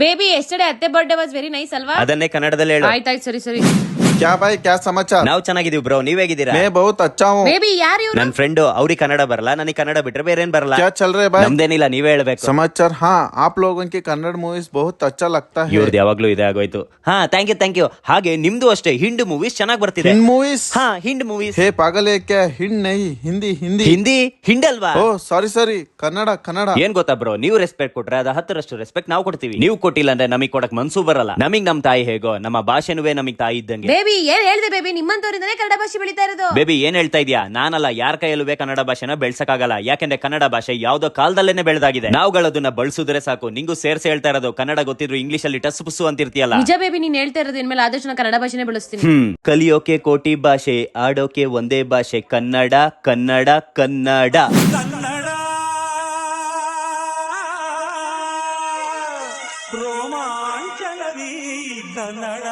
Baby yesterday ಅತ್ತೆ birthday was very nice ಅಲ್ವಾ ಅದನ್ನೇ ಕನ್ನಡದಲ್ಲಿ ಹೇಳು ಆಯ್ತಾಯ್ತು ಸರಿ ಸರಿ क्या भाई क्या समाचार ನಾವು ಚೆನ್ನಾಗಿದೀವಿ ಬ್ರೋ ನೀವ್ ಹೇಗಿದ್ದೀರಾ मैं बहुत अच्छा हूँ ಬೇಬಿ ಯಾರು ಇವ್ರು ನನ್ ಫ್ರೆಂಡ್ ಅವ್ರಿಗೆ ಕನ್ನಡ ಬರಲ್ಲ ನನಗೆ ಕನ್ನಡ ಬಿಟ್ರೆ ಬೇರೆ ಏನ್ ಬರಲ್ಲ क्या चल रहे भाई ನಮ್ದೇನಿಲ್ಲ ನೀವೇ ಹೇಳ್ಬೇಕು समाचार हाँ आप लोगों की कन्नड़ मूवीज बहुत अच्छा लगता है ಇವ್ರದ್ದು ಯಾವಾಗ್ಲೂ ಇದೇ ಆಗೋಯ್ತು ಹಾ ಥ್ಯಾಂಕ್ ಯು ಥ್ಯಾಂಕ್ ಯು ಹಾಗೆ ನಿಮ್ದು ಅಷ್ಟೇ ಹಿಂಡ್ ಮೂವೀಸ್ ಚೆನ್ನಾಗಿ ಬರ್ತಿದೆ हिंद मूवीज ಹಾ ಹಿಂಡ್ ಮೂವೀಸ್ हे पागल है क्या हिंद नहीं हिंदी हिंदी ಹಿಂದಿ ಹಿಂಡ್ ಅಲ್ವಾ ಓ ಸಾರಿ ಸಾರಿ ಕನ್ನಡ ಕನ್ನಡ ಏನ್ ಗೊತ್ತಾ ಬ್ರೋ ನೀವು ರೆಸ್ಪೆಕ್ಟ್ ಕೊಟ್ರೆ ಅದ ಹತ್ತರಷ್ಟು ರೆಸ್ಪೆಕ್ಟ್ ನಾವು ಕೊಡ್ತೀವಿ ನೀವು ಕೊಟ್ಟಿಲ್ಲ ಅಂದ್ರೆ ನಮಗ್ ಕೊಡಕ್ ಮನ್ಸು ಬರಲ್ಲ. ನಮಗ್ ನಮ್ ತಾಯಿ ಹೇಗೋ ನಮ್ಮ ಭಾಷೆನುವೆ ನಮಗ್ ತಾಯಿ ಇದ್ದಂಗೆ. ಬೇಬಿ ಏನ್ ಹೇಳ್ದೆ ಬೇಬಿ? ನಿಮ್ಮಂತವರಿಂದನೇ ಕನ್ನಡ ಭಾಷೆ ಬೆಳಿತಾ ಇರೋದು. ಬೇಬಿ ಏನ್ ಹೇಳ್ತಾ ಇದೀಯಾ? ನಾನಲ್ಲ ಯಾರ ಕೈಯಲ್ಲೂ ಕನ್ನಡ ಭಾಷೆನ ಬೆಳ್ಸಕ್ಕಾಗಲ್ಲ. ಯಾಕೆಂದ್ರೆ ಕನ್ನಡ ಭಾಷೆ ಯಾವ್ದೋ ಕಾಲದಲ್ಲೇನೆ ಬೆಳೆದಾಗಿದೆ. ನಾವುಗಳದನ್ನ ಬಳಸಿದ್ರೆ ಸಾಕು. ನಿಂಗೂ ಸೇರ್ಸಿ ಹೇಳ್ತಾ ಇರೋದು. ಕನ್ನಡ ಗೊತ್ತಿದ್ರು ಇಂಗ್ಲಿಷ್ ಅಲ್ಲಿ ಟಸ್ ಪುಸು ಅಂತಿರ್ತೀಯಲ್ಲ. ನಿಜ ಬೇಬಿ ನೀನ್ ಹೇಳ್ತಾ ಇರೋದು ಇನ್ಮೇಲೆ ಆದಷ್ಟು ನಾನು ಕನ್ನಡ ಭಾಷೆನೇ ಬೆಳೆಸ್ತೀನಿ. ಹ್ಮ್. ಕಲಿಯೋಕೆ ಕೋಟಿ ಭಾಷೆ ಆಡೋಕೆ ಒಂದೇ ಭಾಷೆ. ಕನ್ನಡ ಕನ್ನಡ ಕನ್ನಡ ಕನ್ನಡ. ರೋಮಾಂಚನವೀ ಕನ್ನಡ